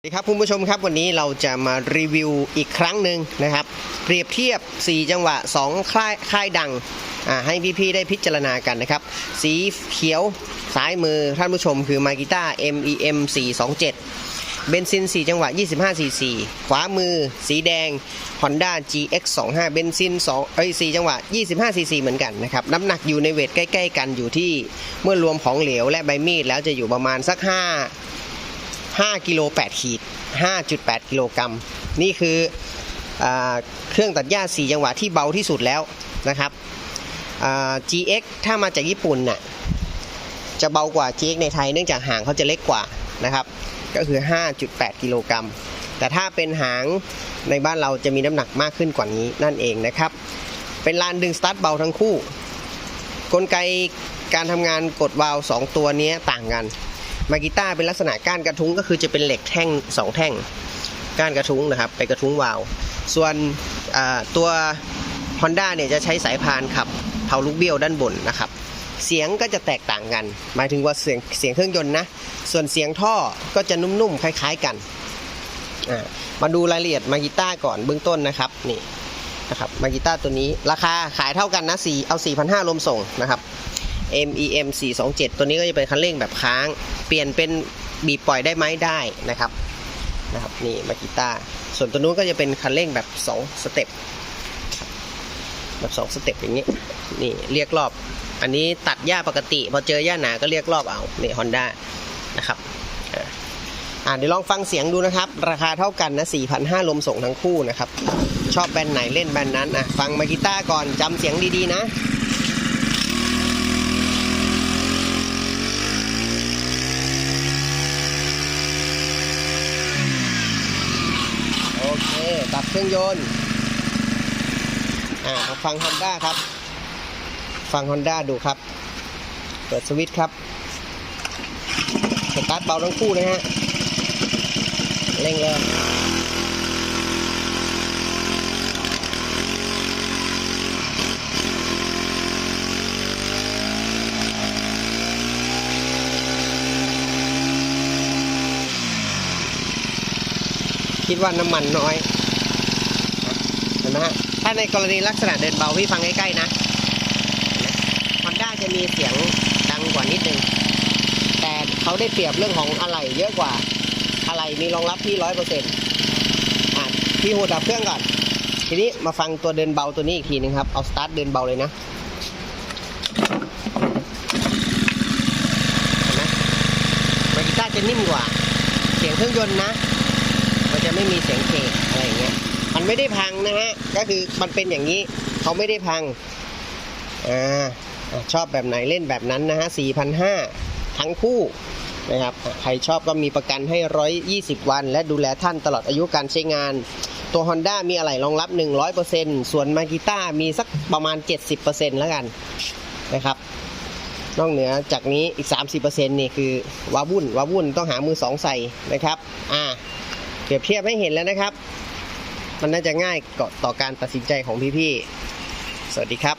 สวัสดีครับคุณผู้ชมครับวันนี้เราจะมารีวิวอีกครั้งหนึ่งนะครับ เปรียบเทียบ 4 จังหวะ 2 ค่ายค่ายดังอ่าให้พี่ๆได้พิจารณากันนะครับ สีเขียวซ้ายมือท่านผู้ชมคือมากิต้า MEM 427 เบนซิน 4 จังหวะ 25 cc ขวามือสีแดง Honda GX 25เบนซิน2เอ้ย4จังหวะ 25 cc เหมือนกันนะครับน้ำหนักอยู่ในเวทใกล้ ๆ กันอยู่ที่เมื่อรวมของเหลวและใบมีดแล้วจะอยู่ประมาณสัก 5 5กิโล8ขีด5.8 กิโลกรัม นี่คืออเครื่องตัดหญ้า 4 จังหวะที่เบาที่สุดแล้วนะครับ GX ถ้ามาจากญี่ปุ่นน่ะจะเบากว่า GX ในไทยเนื่องจากหางเขาจะเล็กกว่านะครับ ก็คือ 5.8 กิโลกรัม แต่ถ้าเป็นหางในบ้านเราจะมีน้ำหนักมากขึ้นกว่านี้นั่นเองนะครับ เป็นลานดึงสตาร์ทเบาทั้งคู่ กลไกการทำงานกดวาล์วสองตัวนี้ต่างกัน มากิต้าเป็นลักษณะก้านกระทุ้งก็คือจะเป็นเหล็กแท่งสองแท่ง ก้านกระทุ้งนะครับ ไปกระทุ้งวาล์วส่วนตัว Honda เนี่ยจะใช้สายพานขับเผาลูกเบี้ยวด้านบนนะครับ เสียงก็จะแตกต่างกัน หมายถึงว่าเสียงเสียงเครื่องยนต์นะ ส่วนเสียงท่อก็จะนุ่มๆคล้าย ๆกัน มาดูรายละเอียดมากิต้าก่อนเบื้องต้นนะครับนี่นะครับมากิต้าตัวนี้ราคาขายเท่ากันนะ4เอา4,500รวมส่งนะครับ MEM 427 ตัวนี้ก็จะเป็นคันเร่งแบบค้าง เปลี่ยนเป็นบีปล่อยได้ไหมได้นะครับนะครับนี่มากีตาร์ส่วนตัวนู้นก็จะเป็นคันเร่งแบบ 2 สเต็ปแบบ 2 สเต็ปอย่างนี้นี่เรียกรอบ อันนี้ตัดหญ้าปกติ พอเจอหญ้าหนาก็เรียกรอบเอานี่ฮอนด้านะครับอ่าเดี๋ยวลองฟังเสียงดูนะครับ ราคาเท่ากันนะ4,500รวมส่งทั้งคู่นะครับ ชอบแบรนด์ไหนเล่นแบรนด์นั้นอะฟังมากีตาร์ก่อนจำเสียงดีๆนะ โอ เคตัดเครื่องยนต์อ่าฟัง Honda ครับ ฟัง Honda ดูครับ เปิดสวิตช์ครับ สตาร์ทเบาทั้งคู่นะฮะ เร่งเลยคิดว่าน้ำมันน้อย นไหมฮะถ้าในกรณีลักษณะเดินเบาพี่ฟังใกล้ๆนะฮอนด้าจะมีเสียงดังกว่านิดนึง แต่เขาได้เปรียบเรื่องของอะไหล่เยอะกว่าอะไหล่มีรองรับที่ร้อยเปอร์เซ็นต์พี่หูดับเครื่องก่อน ทีนี้มาฟังตัวเดินเบาตัวนี้อีกทีนึงครับ เอาสตาร์ทเดินเบาเลยนะเห็นไหมกีตาร์จะนิ่มกว่า เสียงเครื่องยนต์นะ มันจะไม่มีเสียงเคอะไรอย่างเงี้ย มันไม่ได้พังนะฮะก็คือมันเป็นอย่างนี้เขาไม่ได้พังอ่าชอบแบบไหนเล่นแบบนั้นนะฮะ4,500 ทั้งคู่นะครับใครชอบก็มีประกันให้ 120 วัน และดูแลท่านตลอดอายุการใช้งาน ตัว Honda มีอะไรรองรับ 100%ส่วนมากิต้ามีสักประมาณ 70%แล้วกันนะครับ นอกเหนือจากนี้อีก 30%นี่คือวาวุ่นวาวุ่นต้องหามือสองใส่นะครับ อ่าเปรียบเทียบให้เห็นแล้วนะครับ มันน่าจะง่ายต่อการตัดสินใจของพี่ๆ สวัสดีครับ